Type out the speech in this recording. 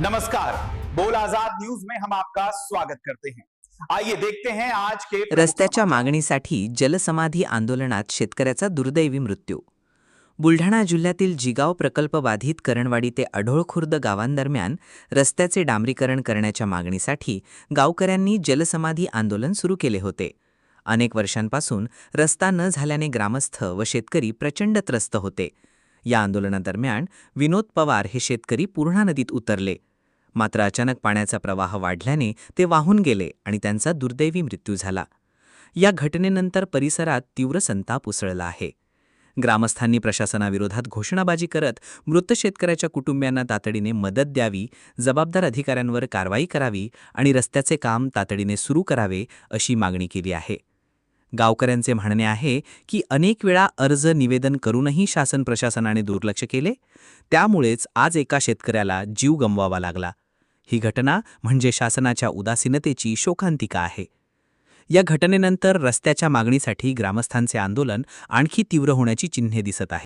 नमस्कार। बोल आजाद न्यूज में हम आपका स्वागत करते हैं। आइए देखते हैं आज के रस्त्याच्या मागणीसाठी जलसमाधी आंदोलनात शेतकऱ्याचा दुर्दैवी मृत्यू। बुलढाणा जिल्ह्यातील जिगाव प्रकल्प बाधित करणवाडी ते अढोळ खुर्द गावांदरम्यान रस्त्याचे डांबरीकरण करण्याच्या मागणीसाठी गावकऱ्यांनी जलसमाधी आंदोलन सुरू केले होते. अनेक वर्षांपासून रस्ता न झाल्याने ग्रामस्थ व शेतकरी प्रचंड त्रस्त होते. या आंदोलनादरम्यान विनोद पवार हे शेतकरी पूर्णा नदीत उतरले. मात्र अचानक पाण्याचा प्रवाह वाढल्याने ते वाहून गेले आणि त्यांचा दुर्दैवी मृत्यू झाला. या घटनेनंतर परिसरात तीव्र संताप उसळला आहे. ग्रामस्थांनी प्रशासनाविरोधात घोषणाबाजी करत मृत शेतकऱ्याच्या कुटुंबियांना तातडीने मदत द्यावी जबाबदार अधिकाऱ्यांवर कारवाई करावी आणि रस्त्याचे काम तातडीने सुरू करावे अशी मागणी केली आहे. गावकऱ्यांचे म्हणणे आहे की अनेक वेळा अर्ज निवेदन करूनही शासन प्रशासनाने दुर्लक्ष केले. त्यामुळेच आज एका शेतकऱ्याला जीव गमवावा लागला. ही घटना म्हणजे शासनाच्या उदासीनतेची शोकांतिका आहे. या घटनेनंतर रस्त्याच्या मागणीसाठी ग्रामस्थांचे आंदोलन आणखी तीव्र होण्याची चिन्हे दिसत आहेत.